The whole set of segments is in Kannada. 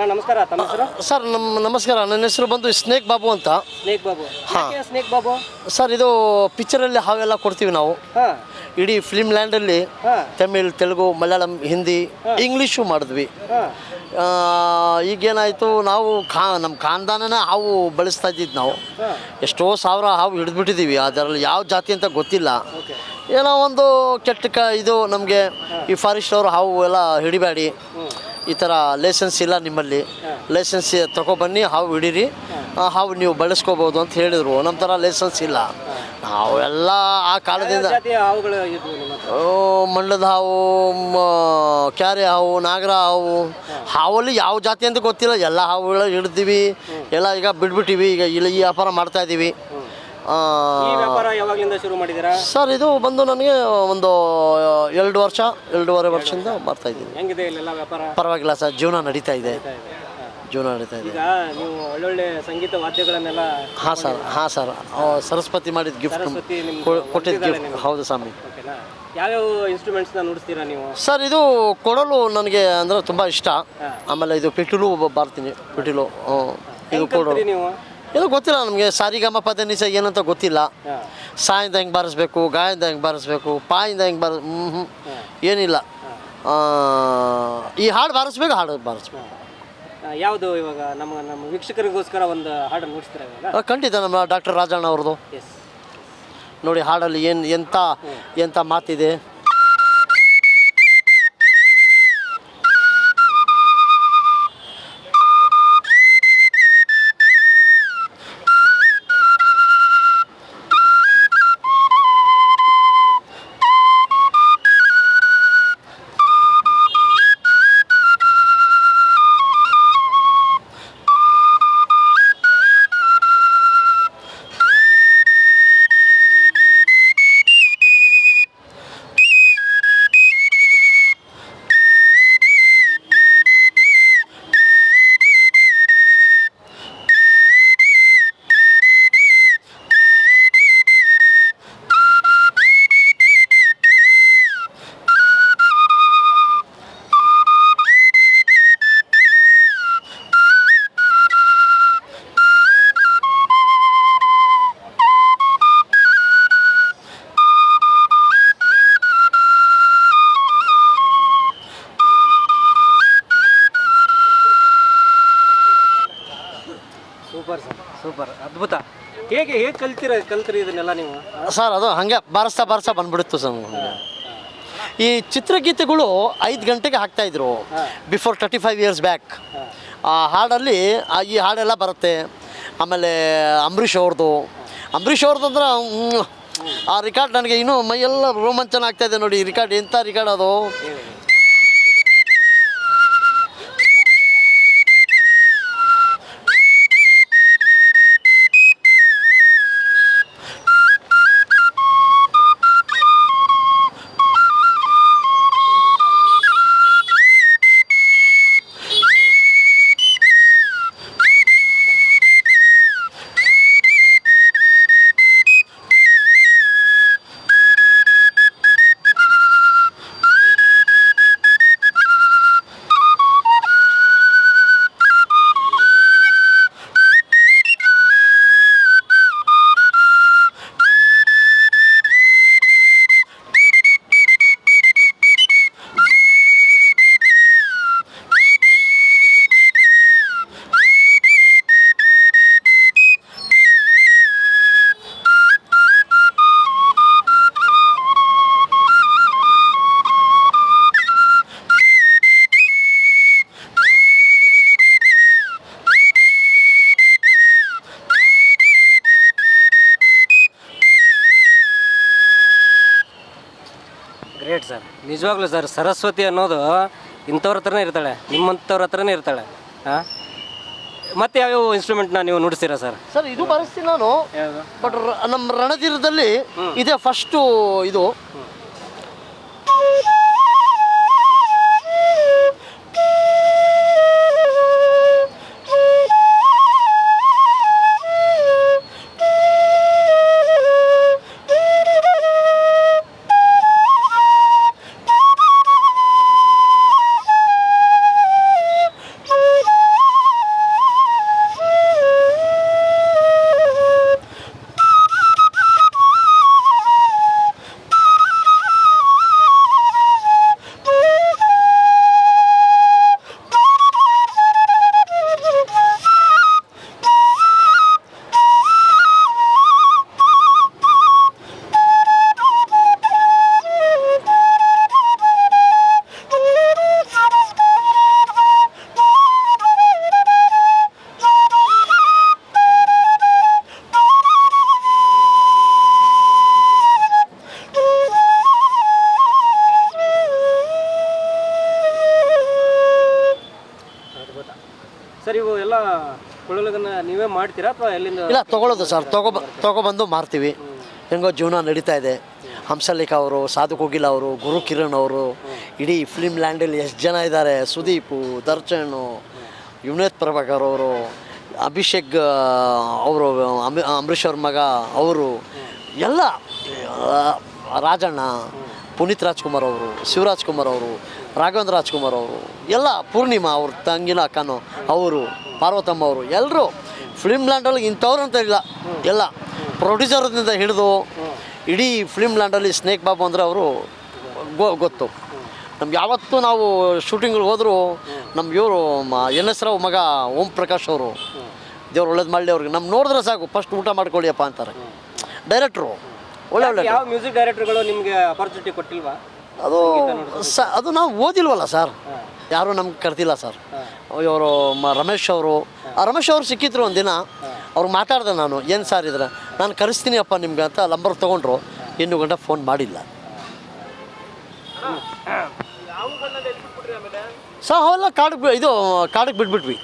ಅಣ್ಣ ನಮಸ್ಕಾರ. ತಮ್ಮ ಹೆಸರು? ಸರ್ ನಮ್ಮ ನಮಸ್ಕಾರ. ನನ್ನ ಹೆಸರು ಬಂದು ಸ್ನೇಕ್ ಬಾಬು ಅಂತ. ಸ್ನೇಕ್ ಬಾಬು. ಯಾಕೆ ಸ್ನೇಕ್ ಬಾಬು? ಸರ್ ಇದು ಪಿಕ್ಚರಲ್ಲಿ ಹಾವೆಲ್ಲ ಕೊಡ್ತೀವಿ ನಾವು. ಹಾ. ಇಡೀ ಫಿಲ್ಮ್ ಲ್ಯಾಂಡಲ್ಲಿ ಅಲ್ಲಿ ತಮಿಳ್ ತೆಲುಗು ಮಲಯಾಳಂ ಹಿಂದಿ ಇಂಗ್ಲೀಷು ಮಾಡಿದ್ವಿ. ಹಾ. ಆ, ಈಗೇನಾಯಿತು ನಾವು ಖಾ ನಮ್ಮ ಖಾನ್ದಾನನೇ ಹಾವು ಬಳಸ್ತಾ ಇದ್ದಿದ್ದು ನಾವು. ಹಾ. ಎಷ್ಟೋ ಸಾವಿರ ಹಾವು ಹಿಡಿದ್ಬಿಟ್ಟಿದ್ದೀವಿ. ಅದರಲ್ಲಿ ಯಾವ ಜಾತಿ ಅಂತ ಗೊತ್ತಿಲ್ಲ. ಓಕೆ. ಏನೋ ಒಂದು ಕೆಟ್ಟ ಕ ಇದು ನಮಗೆ ಈ ಫಾರೆಸ್ಟ್ ಅವರು ಹಾವು ಎಲ್ಲ ಹಿಡಿಬೇಡಿ. ಈ ಥರ ಲೈಸೆನ್ಸ್ ಇಲ್ಲ ನಿಮ್ಮಲ್ಲಿ. ಲೈಸೆನ್ಸ್ ತಗೊಬನ್ನಿ ಹಾವು ಹಿಡೀರಿ. ಹಾವು ನೀವು ಬಳಸ್ಕೋಬೋದು ಅಂತ ಹೇಳಿದರು. ನಮ್ಮ ಥರ ಲೈಸೆನ್ಸ್ ಇಲ್ಲ ನಾವೆಲ್ಲ ಆ ಕಾಲದಿಂದ ಮಂಡದ ಹಾವು ಕ್ಯಾರೆ ಹಾವು ನಾಗರ ಹಾವು. ಹಾವಲ್ಲಿ ಯಾವ ಜಾತಿ ಅಂತ ಗೊತ್ತಿಲ್ಲ. ಎಲ್ಲ ಹಾವುಗಳು ಹಿಡ್ದೀವಿ. ಎಲ್ಲ ಈಗ ಬಿಟ್ಬಿಟ್ಟಿವಿ ಈಗ ಇಲ್ಲಿ ಈ ವ್ಯಾಪಾರ ಮಾಡ್ತಾ ಇದ್ದೀವಿ ಆ, ಈ ವ್ಯಾಪಾರ ಯಾವಾಗ್ಲಿಂದ ಶುರು ಮಾಡಿದ್ದೀರಾ? ಸರ್ ಇದು ಬಂದು ನನಗೆ ಒಂದು ಎರಡು ವರ್ಷ ಎರಡೂವರೆ ವರ್ಷದಿಂದ ಮಾಡ್ತಾ ಇದ್ದೀನಿ. ಹೆಂಗಿದೆ ಇಲ್ಲೆಲ್ಲ ವ್ಯಾಪಾರ? ಪರವಾಗಿಲ್ಲ ಸರ್ ಜೀವನ ನಡೀತಾ ಇದೆ. ಜೀವನ ನಡೀತಾ ಇದೆ. ಈಗ ನೀವು ಒಳ್ಳೊಳ್ಳೆ ಸಂಗೀತ ವಾದ್ಯಗಳನ್ನೆಲ್ಲ ಹಾಂ ಸರ್ ಹಾಂ ಸರ್. ಸರಸ್ವತಿ ಮಾಡಿದ ಗಿಫ್ಟ್ ಸರಸ್ವತಿ ನಿಮ್ಗೆ ಕೊಟ್ಟಿದ್ದ ಕೊಟ್ಟಿದ್ದಾಳೆ ಗಿಫ್ಟ್ ಹೌದು ಸ್ವಾಮಿ. ಓಕೆನಾ? ಯಾವ್ಯಾವ ಇನ್ಸ್ಟ್ರೂಮೆಂಟ್ಸ್ನ ನುಡಿಸ್ತೀರಾ ನೀವು? ಸರ್ ಇದು ಕೊಡಲು ನನಗೆ ಅಂದರೆ ತುಂಬ ಇಷ್ಟ. ಆಮೇಲೆ ಇದು ಪಿಟೀಲು ಬರ್ತೀನಿ ಪಿಟೀಲು ಹ್ಞೂ ಇದು ಹೆಂಗ್ ಕೊಡಲು. ಕಲ್ತ್ರಿ ನೀವು? ಇದು ಗೊತ್ತಿಲ್ಲ ನಮಗೆ. ಸಾರಿಗಮ ಪದ ನಿಸ ಏನಂತ ಗೊತ್ತಿಲ್ಲ. ಸಾಯಿಂದ ಹೆಂಗೆ ಬಾರಿಸ್ಬೇಕು ಗಾಯಿಂದ ಹೆಂಗೆ ಬಾರಿಸ್ಬೇಕು ಪಾಯಿಂದ ಹೆಂಗೆ ಬಾರಿಸ್ ಹ್ಞೂ ಏನಿಲ್ಲ. ಈ ಹಾಡು ಬಾರಿಸ್ಬೇಕು ಹಾಡು ಬಾರಿಸ್ಬೇಕು. ಯಾವುದು ಇವಾಗ ನಮ್ಮ ನಮ್ಮ ವೀಕ್ಷಕರಿಗೋಸ್ಕರ ಒಂದು ಹಾಡನ್ನು ನುಡಿಸ್ತೀರಾ ಇವಾಗ? ಖಂಡಿತ ನಮ್ಮ ಡಾಕ್ಟರ್ ರಾಜಣ್ಣ ಅವ್ರದ್ದು. ನೋಡಿ ಹಾಡಲ್ಲಿ ಏನು ಎಂಥ ಎಂಥ ಮಾತಿದೆ. ಹೇಗೆ ಹೇಗೆ ಕಲ್ತೀರ ಕಲ್ತ್ರಿ ಇದನ್ನೆಲ್ಲ ನೀವು? ಸರ್ ಅದು ಹಾಗೆ ಬಾರಿಸ್ತಾ ಬಾರಿಸ್ತಾ ಬಂದ್ಬಿಡುತ್ತು ಸರ್ ನಮ್ಗೆ. ಈ ಚಿತ್ರಗೀತೆಗಳು ಐದು ಗಂಟೆಗೆ ಹಾಕ್ತಾಯಿದ್ರು before thirty five years back ಆ ಹಾಡಲ್ಲಿ ಆ ಈ ಹಾಡೆಲ್ಲ ಬರುತ್ತೆ. ಆಮೇಲೆ ಅಂಬರೀಷ್ ಅವ್ರದ್ದು ಅಂಬರೀಷ್ ಅವ್ರದ್ದು ಅಂದ್ರೆ ಆ ರಿಕಾರ್ಡ್ ನನಗೆ ಇನ್ನೂ ಮೈಯೆಲ್ಲ ರೋಮಾಂಚನ ಆಗ್ತಾ ಇದೆ ನೋಡಿ ಈ ರಿಕಾರ್ಡ್ ಎಂಥ ರಿಕಾರ್ಡ್ ಅದು? ಗ್ರೇಟ್ ಸರ್ ನಿಜವಾಗ್ಲೂ ಸರ್ ಸರಸ್ವತಿ ಅನ್ನೋದು ಇಂಥವ್ರ ಹತ್ರನೇ ಇರ್ತಾಳೆ ನಿಮ್ಮಂಥವ್ರ ಹತ್ರನೇ ಇರ್ತಾಳೆ ಹಾಂ? ಮತ್ತೆ ಯಾವ್ಯಾವ ಇನ್ಸ್ಟ್ರೂಮೆಂಟ್ನ ನೀವು ನುಡಿಸ್ತೀರಾ ಸರ್ ಸರ್ ಇದು ಬರೆಸ್ತೀನಿ ನಾನು. ಬಟ್ ನಮ್ಮ ರಣಧೀರದಲ್ಲಿ ಇದೇ ಫಸ್ಟು ಇದು. ಸರ್, ಇವು ಎಲ್ಲ ನೀವೇ ಮಾಡ್ತೀರಾ ಅಥವಾ ಎಲ್ಲಿಂದ ಇಲ್ಲ, ತಗೊಳ್ಳೋದು ಸರ್. ತಗೋ ತಗೊಬಂದು ಮಾರ್ತೀವಿ. ಹೆಂಗೋ ಜೀವನ ನಡೀತಾ ಇದೆ. ಹಂಸಲೇಖ ಅವರು ಸಾಧು ಕೋಗಿಲ ಅವರು, ಗುರು ಕಿರಣ್ ಅವರು, ಇಡೀ ಫಿಲ್ಮ್ ಲ್ಯಾಂಡಲ್ಲಿ ಎಷ್ಟು ಜನ ಇದ್ದಾರೆ? ಸುದೀಪು, ದರ್ಶನ್ ಯುನೇತ್ ಪ್ರಭಾಕರ್ ಅವರು, ಅಭಿಷೇಕ್ ಅವರು ಅಂಬರೀಷ್ ಅವ್ರ ಮಗ ಅವರು, ಎಲ್ಲ ರಾಜಣ್ಣ ಪುನೀತ್ ರಾಜ್ಕುಮಾರ್ ಅವರು, ಶಿವರಾಜ್ ಕುಮಾರ್ ಅವರು, ರಾಘವೇಂದ್ರ ರಾಜ್ಕುಮಾರ್ ಅವರು, ಎಲ್ಲ ಪೂರ್ಣಿಮಾ ಅವ್ರ ತಂಗಿನ ಅಕ್ಕನೋ, ಅವರು, ಪಾರ್ವತಮ್ಮ ಅವರು ಎಲ್ಲರೂ ಫಿಲ್ಮ್ ಲ್ಯಾಂಡಲ್ಲಿ ಇಂಥವ್ರು ಅಂತ ಇಲ್ಲ. ಎಲ್ಲ ಪ್ರೊಡ್ಯೂಸರ್ದಿಂದ ಹಿಡಿದು ಇಡೀ ಫಿಲ್ಮ್ ಲ್ಯಾಂಡಲ್ಲಿ ಸ್ನೇಕ್ ಬಾಬು ಅಂದರೆ ಅವರು ಗೊ, ಗೊತ್ತು. ನಮ್ಗೆ ಯಾವತ್ತೂ ನಾವು ಶೂಟಿಂಗ್ಗೆ ಹೋದರೂ ನಮ್ಮ ಇವರು ಎನ್ ಎಸ್ ರಾವ್ ಮಗ ಓಂ ಪ್ರಕಾಶ್ ಅವರು, ದೇವ್ರು ಒಳ್ಳೇದು ಮಾಡಲಿ ಅವ್ರಿಗೆ. ನಮ್ಮ ನೋಡಿದ್ರೆ ಸಾಕು ಫಸ್ಟ್ ಊಟ ಮಾಡ್ಕೊಳ್ಳಿಯಪ್ಪ ಅಂತಾರೆ. ಡೈರೆಕ್ಟ್ರು ಒಳ್ಳೆ ಒಳ್ಳೆ ಯಾವ ಮ್ಯೂಸಿಕ್ ಡೈರೆಕ್ಟರ್ಗಳು ನಿಮಗೆ ಅಪರ್ಚುನಿಟಿ ಕೊಟ್ಟಿಲ್ವಾ? ಅದು ಸ ಅದು ನಾವು ಓದಿಲ್ವಲ್ಲ ಸರ್. ಯಾರೂ ನಮ್ಗೆ ಕರೆದಿಲ್ಲ ಸರ್. ಇವರು ಮ ರಮೇಶ್ ಅವರು. ಆ ರಮೇಶ್ ಅವರು ಸಿಕ್ಕಿದ್ರು ಒಂದಿನ. ಅವ್ರು ಮಾತಾಡಿದೆ ನಾನು ಏನು ಸರ್ ಇದ್ರೆ? ನಾನು ಕರೆಸ್ತೀನಿ ಅಪ್ಪ ನಿಮ್ಗೆ ಅಂತ ನಂಬರ್ ತೊಗೊಂಡ್ರು. ಇನ್ನೂ ಗಂಟೆ ಫೋನ್ ಮಾಡಿಲ್ಲ. ಸರ್ ಅವೆಲ್ಲ ಕಾಡಿಗೆ ಇದು ಕಾಡಿಗೆ ಬಿಟ್ಬಿಟ್ವಿ.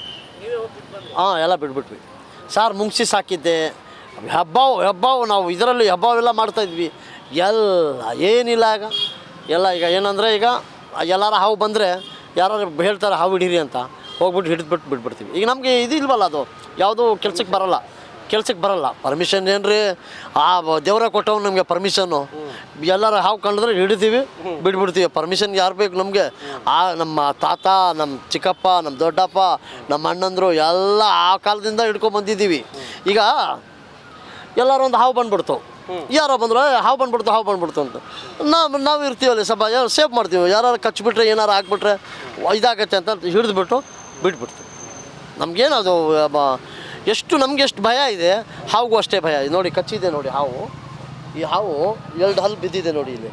ಹಾಂ ಎಲ್ಲ ಬಿಟ್ಬಿಟ್ವಿ. ಸಾರ್ ಮುಂಗ್ಸಿ ಸಾಕಿದ್ದೆ. ಹಬ್ಬವು ಹಬ್ಬವು ನಾವು ಇದರಲ್ಲಿ ಹಬ್ಬವೆಲ್ಲ ಮಾಡ್ತಾಯಿದ್ವಿ ಎಲ್ಲ, ಏನಿಲ್ಲ ಈಗ. ಎಲ್ಲ ಈಗ ಏನಂದರೆ ಈಗ ಎಲ್ಲಾರ ಹಾವು ಬಂದರೆ ಯಾರು ಹೇಳ್ತಾರೆ ಹಾವು ಹಿಡೀರಿ ಅಂತ. ಹೋಗ್ಬಿಟ್ಟು ಹಿಡಿದ್ಬಿಟ್ಟು ಬಿಟ್ಬಿಡ್ತೀವಿ. ಈಗ ನಮಗೆ ಇದು ಇಲ್ವಲ್ಲ ಅದು. ಯಾವುದೂ ಕೆಲ್ಸಕ್ಕೆ ಬರೋಲ್ಲ. ಕೆಲ್ಸಕ್ಕೆ ಬರೋಲ್ಲ. ಪರ್ಮಿಷನ್ ಏನ್ರಿ? ಆ ದೇವರ ಕೊಟ್ಟವ್ ನಮಗೆ ಪರ್ಮಿಷನ್ನು ಎಲ್ಲರ ಹಾವು ಕಂಡಿದ್ರೆ ಹಿಡಿತೀವಿ, ಬಿಟ್ಬಿಡ್ತೀವಿ. ಪರ್ಮಿಷನ್ ಯಾರು ಬೇಕು ನಮಗೆ? ಆ ನಮ್ಮ ತಾತ, ನಮ್ಮ ಚಿಕ್ಕಪ್ಪ, ನಮ್ಮ ದೊಡ್ಡಪ್ಪ, ನಮ್ಮ ಅಣ್ಣಂದರು ಎಲ್ಲ ಆ ಕಾಲದಿಂದ ಹಿಡ್ಕೊಂಡ್ಬಂದಿದ್ದೀವಿ ಈಗ ಎಲ್ಲರೂ ಒಂದು ಹಾವು ಬಂದ್ಬಿಡ್ತು. ಯಾರೋ ಬಂದ್ರು ಹಾವು ಬಂದ್ಬಿಡ್ತು ಹಾವು ಬಂದ್ಬಿಡ್ತು ಅಂತ. ನಾವು ನಾವು ಇರ್ತೀವಲ್ಲ ಸ್ವಲ್ಪ ಯಾರು ಸೇವ್ ಮಾಡ್ತೀವಿ. ಯಾರು ಕಚ್ಬಿಟ್ರೆ ಏನಾರು ಹಾಕ್ಬಿಟ್ರೆ ಇದಾಗತ್ತೆ ಅಂತ ಹಿಡಿದ್ಬಿಟ್ಟು ಬಿಟ್ಬಿಡ್ತೀವಿ ನಮಗೇನು ಅದು ಎಷ್ಟು ನಮ್ಗೆ ಎಷ್ಟು ಭಯ ಇದೆ ಹಾವುಗೂ ಅಷ್ಟೇ ಭಯ. ಇದೆ ನೋಡಿ ಕಚ್ಚಿದೆ ನೋಡಿ ಹಾವು. ಈ ಹಾವು ಎರಡು ಹಲ್ಲು ಬಿದ್ದಿದೆ ನೋಡಿ ಇಲ್ಲಿ.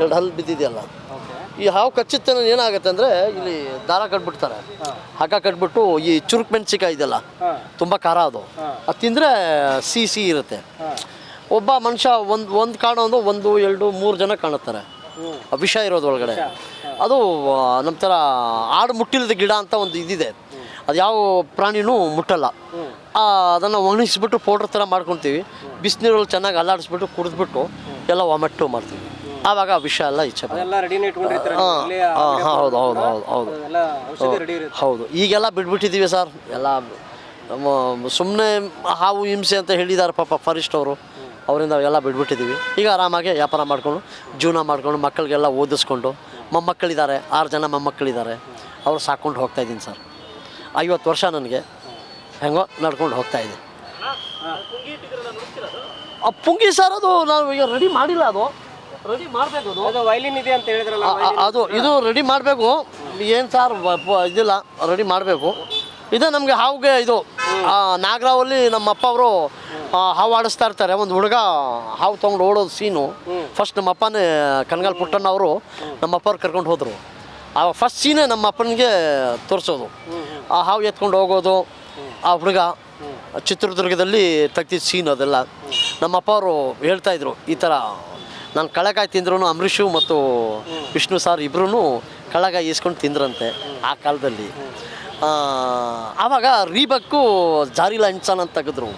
ಎರಡು ಹಲ್ಲು ಬಿದ್ದಿದೆಯಲ್ಲ ಈ ಹಾವು ಕಚ್ಚಿತ್ತೆ ಏನಾಗುತ್ತೆ ಅಂದರೆ ಇಲ್ಲಿ ದಾರ ಕಟ್ಬಿಡ್ತಾರೆ. ಹಗ್ಗ ಕಟ್ಬಿಟ್ಟು ಈ ಚುರುಕ್ ಮೆಣಸಿಕಾಯಿ ಇದೆಲ್ಲ ತುಂಬ ಖಾರ ಅದು. ಅದು ತಿಂದರೆ ಸಿಹಿ ಸಿಹಿ ಇರುತ್ತೆ. ಒಬ್ಬ ಮನುಷ್ಯ ಒಂದು ಒಂದು ಕಾಣೋದು ಒಂದು ಎರಡು ಮೂರು ಜನ ಕಾಣುತ್ತಾರೆ. ವಿಷ ಇರೋದು ಒಳಗಡೆ ಅದು ನಮ್ಮ ಥರ ಆಡು ಮುಟ್ಟಿಲ್ಲದ ಗಿಡ ಅಂತ ಒಂದು ಇದಿದೆ. ಅದು ಯಾವ ಪ್ರಾಣಿನೂ ಮುಟ್ಟಲ್ಲ. ಅದನ್ನು ಒಣಗಿಸ್ಬಿಟ್ಟು ಪೌಡ್ರ್ ಥರ ಮಾಡ್ಕೊತೀವಿ. ಬಿಸಿನೀರಲ್ಲಿ ಚೆನ್ನಾಗಿ ಅಲ್ಲಾಡಿಸ್ಬಿಟ್ಟು ಕುಡಿದ್ಬಿಟ್ಟು ಎಲ್ಲ ವಾಮೆಟ್ಟು ಮಾಡ್ತೀವಿ. ಆವಾಗ ಆ ವಿಷ ಎಲ್ಲ ಇಚ್ಛೆ ಹಾಂ ಹಾಂ ಹೌದು ಹೌದು ಹೌದು ಹೌದು. ಹೌದು ಈಗೆಲ್ಲ ಬಿಟ್ಬಿಟ್ಟಿದ್ದೀವಿ ಸರ್. ಎಲ್ಲ ಸುಮ್ಮನೆ ಹಾವು ಹಿಂಸೆ ಅಂತ ಹೇಳಿದ್ದಾರೆ ಪಾಪ ಫಾರೆಸ್ಟ್ ಅವರು. ಅವರಿಂದ ಎಲ್ಲ ಬಿಟ್ಬಿಟ್ಟಿದ್ದೀವಿ. ಈಗ ಆರಾಮಾಗಿ ವ್ಯಾಪಾರ ಮಾಡ್ಕೊಂಡು ಜೀವನ ಮಾಡ್ಕೊಂಡು ಮಕ್ಕಳಿಗೆಲ್ಲ ಓದಿಸ್ಕೊಂಡು ಮೊಮ್ಮಕ್ಕಳಿದ್ದಾರೆ ಆರು ಜನ ಮೊಮ್ಮಕ್ಕಳಿದ್ದಾರೆ. ಅವ್ರು ಸಾಕೊಂಡು ಹೋಗ್ತಾ ಇದ್ದೀನಿ ಸರ್. ಐವತ್ತು ವರ್ಷ ನನಗೆ. ಹೆಂಗೋ ನಡ್ಕೊಂಡು ಹೋಗ್ತಾ ಇದೆ. ಆ ಪುಂಗಿ ಸರ್ ಅದು ನಾವು ಈಗ ರೆಡಿ ಮಾಡಿಲ್ಲ ಅದು. ರೆಡಿ ಮಾಡಬೇಕು ಅದು. ವೈಲಿನ್ ಇದೆ ಅಂತ ಹೇಳಿದ್ರಲ್ಲ ಅದು ಇದು ರೆಡಿ ಮಾಡಬೇಕು. ಏನು ಸರ್ ಇದಿಲ್ಲ ರೆಡಿ ಮಾಡಬೇಕು. ಇದು ನಮಗೆ ಹಾವುಗೆ ಇದು ನಾಗರಾವಲ್ಲಿ ನಮ್ಮ ಅಪ್ಪ ಅವರು ಹಾವು ಆಡಿಸ್ತಾ ಇರ್ತಾರೆ. ಒಂದು ಹುಡುಗ ಹಾವು ತೊಗೊಂಡು ಓಡೋದು ಸೀನು ಫಸ್ಟ್ ನಮ್ಮ ಅಪ್ಪನೇ ಕನಗಾಲ್ ಪುಟ್ಟಣ್ಣ ಅವರು ನಮ್ಮ ಅಪ್ಪವ್ರು ಕರ್ಕೊಂಡು ಹೋದರು. ಆ ಫಸ್ಟ್ ಸೀನೇ ನಮ್ಮ ಅಪ್ಪನಿಗೆ ತೋರಿಸೋದು. ಆ ಹಾವು ಎತ್ಕೊಂಡು ಹೋಗೋದು ಆ ಹುಡುಗ ಚಿತ್ರದುರ್ಗದಲ್ಲಿ ತೆಗ್ದಿದ್ದ ಸೀನ್ ಅದೆಲ್ಲ. ನಮ್ಮ ಅಪ್ಪ ಅವರು ಹೇಳ್ತಾಯಿದ್ರು ಈ ಥರ ನಾನು ಕಳೆಕಾಯಿ ತಿಂದ್ರು ಅಮೃಷು ಮತ್ತು ವಿಷ್ಣು ಸಾರ್ ಇಬ್ಬರೂ ಕಳೆಕಾಯಿ ಈಸ್ಕೊಂಡು ತಿಂದ್ರಂತೆ ಆ ಕಾಲದಲ್ಲಿ. ಆವಾಗ ರೀಬಕ್ಕು ಜಾರಿ ಲಂಚನ್ ಅಂತ ತೆಗೆದ್ರು.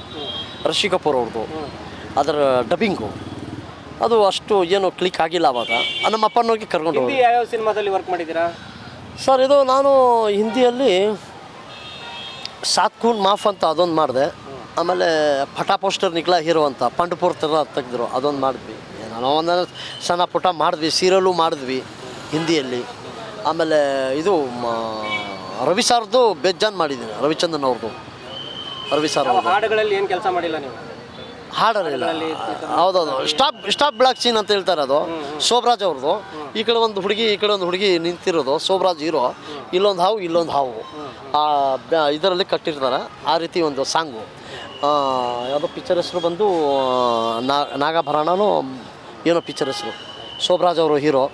ರಷಿ ಕಪೂರ್ ಅವ್ರದ್ದು ಅದರ ಡಬ್ಬಿಂಗು. ಅದು ಅಷ್ಟು ಏನು ಕ್ಲಿಕ್ ಆಗಿಲ್ಲ ಅವಾಗ ನಮ್ಮಪ್ಪನ ನಮ್ಮ ಅಪ್ಪನೋಗಿ ಕರ್ಕೊಂಡು ಹೋಗಿ ಯಾವ ಸಿನಿಮಾದಲ್ಲಿ ವರ್ಕ್ ಮಾಡಿದ್ದೀರಾ? ಸರ್ ಇದು ನಾನು ಹಿಂದಿಯಲ್ಲಿ ಸಾತ್ ಖೂನ್ ಮಾಫ್ ಅಂತ ಅದೊಂದು ಮಾಡಿದೆ. ಆಮೇಲೆ ಪಟಾ ಪೋಸ್ಟರ್ ನಿಕ್ಲಾ ಹೀರೋ ಅಂತ ಪಂಡಪುರ್ ಥರ ತೆಗೆದ್ರು ಅದೊಂದು ಮಾಡಿದ್ವಿ. ಏನೋ ಒಂದು ಸಣ್ಣ ಪುಟ್ಟ ಮಾಡಿದ್ವಿ ಸೀರಿಯಲ್ಲು ಮಾಡಿದ್ವಿ ಹಿಂದಿಯಲ್ಲಿ. ಆಮೇಲೆ ಇದು ರವಿ ಸಾರ್ದು ಬೆಜ್ಜಾನ್ ಮಾಡಿದ್ದೀನಿ ರವಿಚಂದ್ರನ್ ಅವ್ರದ್ದು ರವಿ ಸಾರ್ ಅವ್ರದ್ದು ಹಾಡುಗಳಲ್ಲಿ ಏನು ಕೆಲಸ ಮಾಡಿಲ್ಲ ನೀವು? ಹಾಡಲಿಲ್ಲ. ಹೌದೌದು. ಸ್ಟಾಪ್ ಸ್ಟಾಪ್ ಬ್ಲಾಕ್ ಸೀನ್ ಅಂತ ಹೇಳ್ತಾರೆ ಅದು. ಶೋಭರಾಜ್ ಅವ್ರದ್ದು ಈ ಕಡೆ ಒಂದು ಹುಡುಗಿ ಈ ಕಡೆ ಒಂದು ಹುಡುಗಿ ನಿಂತಿರೋದು. ಶೋಭರಾಜ್ ಹೀರೋ. ಇಲ್ಲೊಂದು ಹಾವು ಇಲ್ಲೊಂದು ಹಾವು. ಆ ಇದರಲ್ಲಿ ಕಟ್ಟಿರ್ತಾರೆ. ಆ ರೀತಿ ಒಂದು ಸಾಂಗು. ಯಾವುದೋ ಪಿಕ್ಚರ್ ಹೆಸರು ಬಂದು ನಾಗಾಭರಣನೋ ಏನೋ ಪಿಕ್ಚರ್ ಹೆಸರು. ಶೋಭರಾಜ್ ಅವರು ಹೀರೋ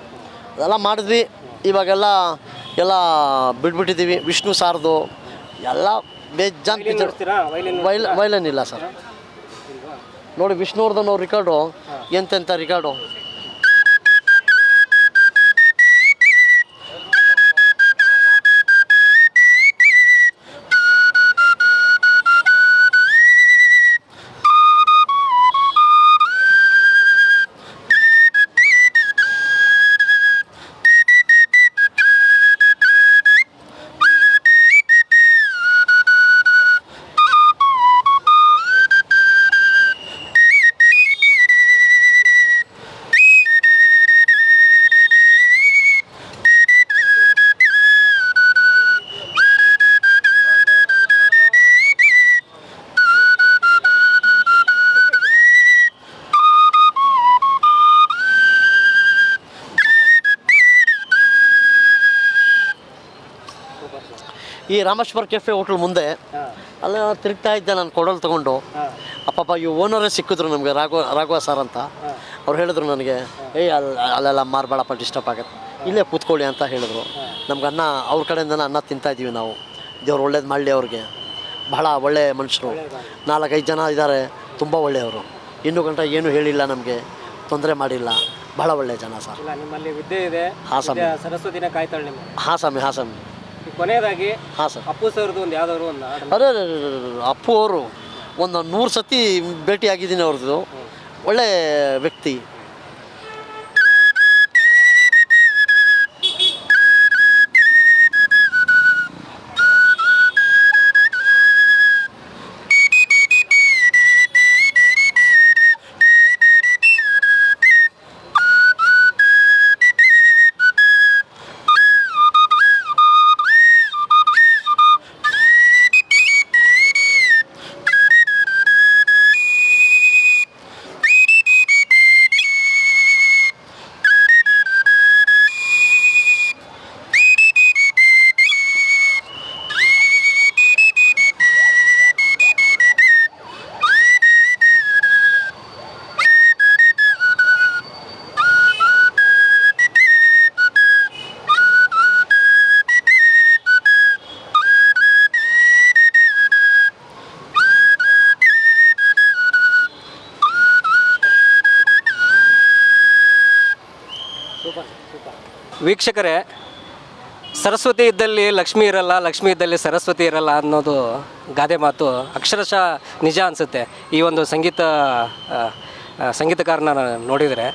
ಅದೆಲ್ಲ ಮಾಡಿದ್ವಿ. ಇವಾಗೆಲ್ಲ ಎಲ್ಲ ಬಿಟ್ಬಿಟ್ಟಿದ್ದೀವಿ. ವಿಷ್ಣು ಸಾರ್ದು. ಎಲ್ಲ ಬೇಜಾನ್ ಪಿಕ್ಚರ್ ವೈಲ್ ವೈಲನ್ ಇಲ್ಲ ಸರ್. ನೋಡಿ ವಿಷ್ಣುವರ್ಧನ್ ಅವ್ರ ರಿಕಾರ್ಡು ಎಂತೆಂಥ ರಿಕಾರ್ಡು ಈ ರಾಮೇಶ್ವರ ಕೆಫೆ ಹೋಟ್ಲ್ ಮುಂದೆ ಅಲ್ಲ ತಿರುಗ್ತಾ ಇದ್ದೆ ನಾನು ಕೊಡಲ್ ತಗೊಂಡು. ಅಪ್ಪಪ್ಪ ಈ ಓನರೇ ಸಿಕ್ಕಿದ್ರು ನಮಗೆ ರಾಘವ ರಾಘವ ಸರ್ ಅಂತ. ಅವ್ರು ಹೇಳಿದ್ರು ನನಗೆ ಏಯ್ ಅಲ್ಲಿ ಅಲ್ಲೆಲ್ಲ ಮಾರ್ಬೇಡಪ್ಪ ಡಿಸ್ಟರ್ಬ್ ಆಗುತ್ತೆ. ಇಲ್ಲೇ ಕೂತ್ಕೊಳ್ಳಿ ಅಂತ ಹೇಳಿದ್ರು. ನಮ್ಗೆ ಅನ್ನ ಅವ್ರ ಕಡೆಯಿಂದನೇ ಅನ್ನ ತಿಂತಾ ಇದ್ದೀವಿ ನಾವು. ದೇವ್ರು ಒಳ್ಳೇದು ಮಾಡಲಿ ಅವ್ರಿಗೆ. ಬಹಳ ಒಳ್ಳೆಯ ಮನುಷ್ಯರು. ನಾಲ್ಕೈದು ಜನ ಇದ್ದಾರೆ ತುಂಬ ಒಳ್ಳೆಯವರು. ಇನ್ನೂ ಗಂಟ ಏನೂ ಹೇಳಿಲ್ಲ ನಮಗೆ ತೊಂದರೆ ಮಾಡಿಲ್ಲ. ಬಹಳ ಒಳ್ಳೆಯ ಜನ ಸರ್ ನಿಮ್ಮಲ್ಲಿ ವಿದ್ಯೆ ಇದೆ. ಹಾಂ ಸ್ವಾಮಿ ಸರಸ್ವತಿನ ಕಾಯ್ತಾಳೆ ಹಾಂ ಸ್ವಾಮಿ ಹಾಂ ಸ್ವಾಮಿ ಕೊನೆಯದಾಗಿ ಹಾಂ ಸರ್. ಅಪ್ಪು ಸರ್ದು ಒಂದು ಯಾವ್ದಾದ್ರು ಒಂದು ಹಾಡು ಅರೆ, ಅಪ್ಪು ಅವರು ಒಂದು ನೂರು ಸತಿ ಭೇಟಿ ಆಗಿದ್ದೀನಿ ಅವ್ರದ್ದು ಒಳ್ಳೆ ವ್ಯಕ್ತಿ. ವೀಕ್ಷಕರೇ, ಸರಸ್ವತಿ ಇದ್ದಲ್ಲಿ ಲಕ್ಷ್ಮಿ ಇರಲ್ಲ, ಲಕ್ಷ್ಮಿ ಇದ್ದಲ್ಲಿ ಸರಸ್ವತಿ ಇರಲ್ಲ ಅನ್ನೋದು ಗಾದೆ ಮಾತು ಅಕ್ಷರಶಃ ನಿಜ ಅನಿಸುತ್ತೆ. ಈ ಒಂದು ಸಂಗೀತ ಸಂಗೀತಕಾರನ ನೋಡಿದರೆ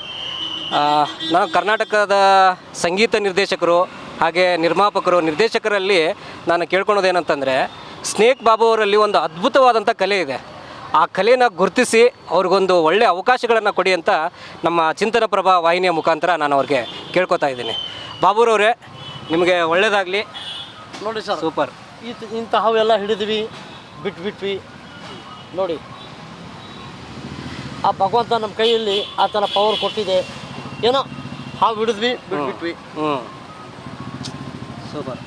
ನಾನು ಕರ್ನಾಟಕದ ಸಂಗೀತ ನಿರ್ದೇಶಕರು ಹಾಗೆ ನಿರ್ಮಾಪಕರು, ನಿರ್ದೇಶಕರಲ್ಲಿ ನಾನು ಕೇಳ್ಕೊಳೋದೇನಂತಂದರೆ, ಸ್ನೇಕ್ ಬಾಬು ಅವರಲ್ಲಿ ಒಂದು ಅದ್ಭುತವಾದಂಥ ಕಲೆ ಇದೆ. ಆ ಕಲೆನ ಗುರುತಿಸಿ ಅವ್ರಿಗೊಂದು ಒಳ್ಳೆಯ ಅವಕಾಶಗಳನ್ನು ಕೊಡಿ ಅಂತ ನಮ್ಮ ಚಿಂತನ ಪ್ರಭಾ ವಾಹಿನಿಯ ಮುಖಾಂತರ ನಾನು ಅವ್ರಿಗೆ ಕೇಳ್ಕೊತಾ ಇದ್ದೀನಿ. ಬಾಬುರವರೇ ನಿಮಗೆ ಒಳ್ಳೆಯದಾಗಲಿ ನೋಡಿ ಸರ್ ಸೂಪರ್. ಇದು ಇಂತಹವೆಲ್ಲ ಹಿಡಿದ್ವಿ ಬಿಟ್ಬಿಟ್ವಿ. ನೋಡಿ. ಆ ಭಗವಂತ ನಮ್ಮ ಕೈಯಲ್ಲಿ ಆ ಥರ ಪವರ್ ಕೊಟ್ಟಿದೆ. ಏನೋ ಹಾವು ಹಿಡಿದ್ವಿ ಬಿಟ್ಬಿಟ್ವಿ. ಹ್ಞೂ ಸೂಪರ್.